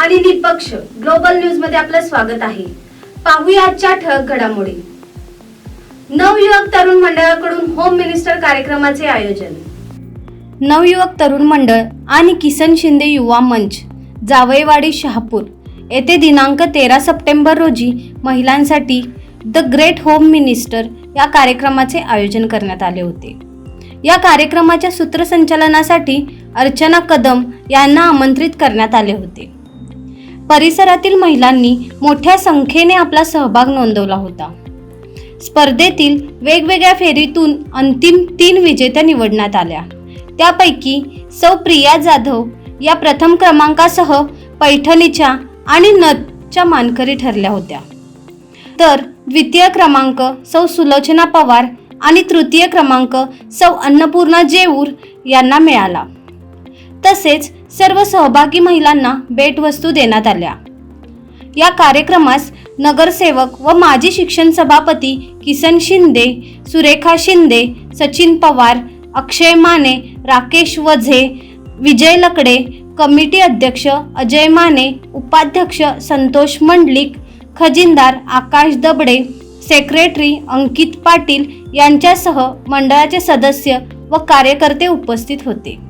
आणि निपक्ष ग्लोबल न्यूजमध्ये आपलं स्वागत आहे. पाहूया आजच्या ठळक घडामोडी. नवयुवक तरुण मंडळाकडून होम मिनिस्टर कार्यक्रमाचे आयोजन. नवयुवक तरुण मंडळ आणि किसन शिंदे युवा मंच जावईवाडी शहापूर. येथे दिनांक तेरा सप्टेंबर रोजी महिलांसाठी द ग्रेट होम मिनिस्टर या कार्यक्रमाचे आयोजन करण्यात आले होते. या कार्यक्रमाच्या सूत्रसंचालनासाठी अर्चना कदम यांना आमंत्रित करण्यात आले होते. परिसरातील महिलांनी मोठ्या संख्येने आपला सहभाग नोंदवला होता. स्पर्धेतील वेगवेगळ्या फेरीतून अंतिम तीन विजेत्या निवडण्यात आल्या. त्यापैकी सौ प्रिया जाधव या प्रथम क्रमांकासह पैठणीच्या आणि नथच्या मानकरी ठरल्या होत्या. तर द्वितीय क्रमांक सौ सुलोचना पवार आणि तृतीय क्रमांक सौ अन्नपूर्णा जेऊर यांना मिळाला. तसेच सर्व सहभागी महिलांना भेटवस्तू देण्यात आल्या. या कार्यक्रमास नगरसेवक व माजी शिक्षण सभापती किसन शिंदे सुरेखा शिंदे सचिन पवार अक्षय माने राकेश वझे विजय लकडे कमिटी अध्यक्ष अजय माने उपाध्यक्ष संतोष मंडलिक खजिनदार आकाश दबडे सेक्रेटरी अंकित पाटील यांच्यासह मंडळाचे सदस्य व कार्यकर्ते उपस्थित होते.